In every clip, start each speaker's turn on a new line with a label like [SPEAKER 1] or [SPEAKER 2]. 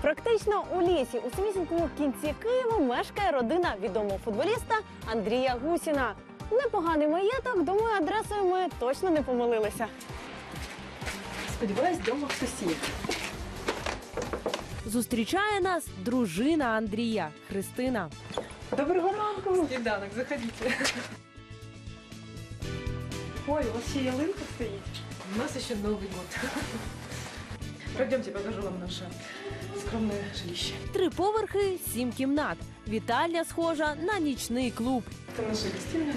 [SPEAKER 1] Практично у лісі у самісінькому кінці Києва мешкає родина відомого футболіста Андрія Гусіна. Непоганий маєток, думаю, адресою ми точно не помилилися.
[SPEAKER 2] Сподіваюсь, вдома хтось є.
[SPEAKER 3] Зустрічає нас дружина Андрія Христина.
[SPEAKER 2] Доброго ранку! Сніданок, заходите. Ой, у вас ще ялинка стоїть. У нас ще Новий год. Пройдемте, покажу вам наше скромне жилище.
[SPEAKER 3] Три поверхи, сім кімнат. Вітальня схожа на нічний клуб.
[SPEAKER 2] Это наша гостиная,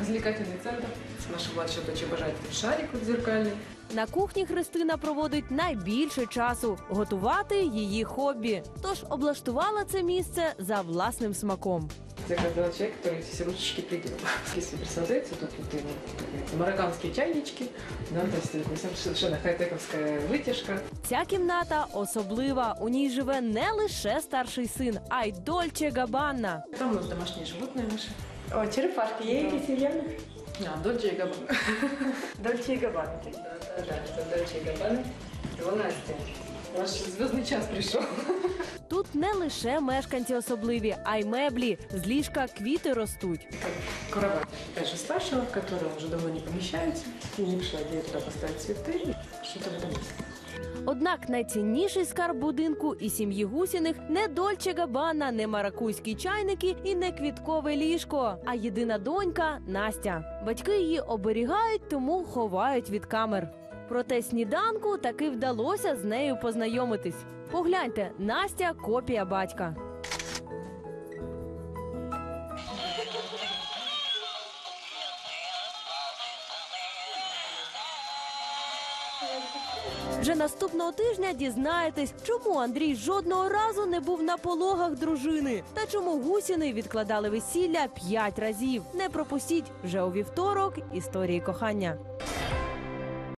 [SPEAKER 2] развлекательный центр. Наша младшая дочь обожает этот шарик вот зеркальный.
[SPEAKER 3] На кухні Христина проводить найбільше часу готувати її хобі. Тож облаштувала це місце за власним смаком.
[SPEAKER 2] Я как был человек, который все ручечки приделал. Если присмотреться, то тут и марокканские чайнички, да, то есть это совершенно хай-тековская вытяжка.
[SPEAKER 3] Ця кімната особлива. У ній живе не лише старший син, а й Дольче Габанна.
[SPEAKER 2] Там у нас домашние животные наши.
[SPEAKER 4] О, черепашки, є якісь ім'яни?
[SPEAKER 2] А, Дольче и Габбана.
[SPEAKER 4] Дольче і Габбана.
[SPEAKER 2] Да, да, да, это Дольче и Габбана. Его Настя. Ваш звездный час пришел.
[SPEAKER 3] Тут не лише мешканці особливі, а й меблі. З ліжка квіти ростуть.
[SPEAKER 2] Кровать, опять же, старшего, в которой он уже давно не помещается. И не пришла идея туда поставить цветы. Что-то в этом есть.
[SPEAKER 3] Однак найцінніший скарб будинку і сім'ї гусіних не Дольче Габана, не маракуйські чайники і не квіткове ліжко, а єдина донька Настя. Батьки її оберігають, тому ховають від камер. Проте сніданку таки вдалося з нею познайомитись. Погляньте, Настя копія батька. Вже наступного тижня дізнаєтесь, чому Андрій жодного разу не був на пологах дружини та чому гусіни відкладали весілля п'ять разів. Не пропустіть вже у вівторок історії кохання.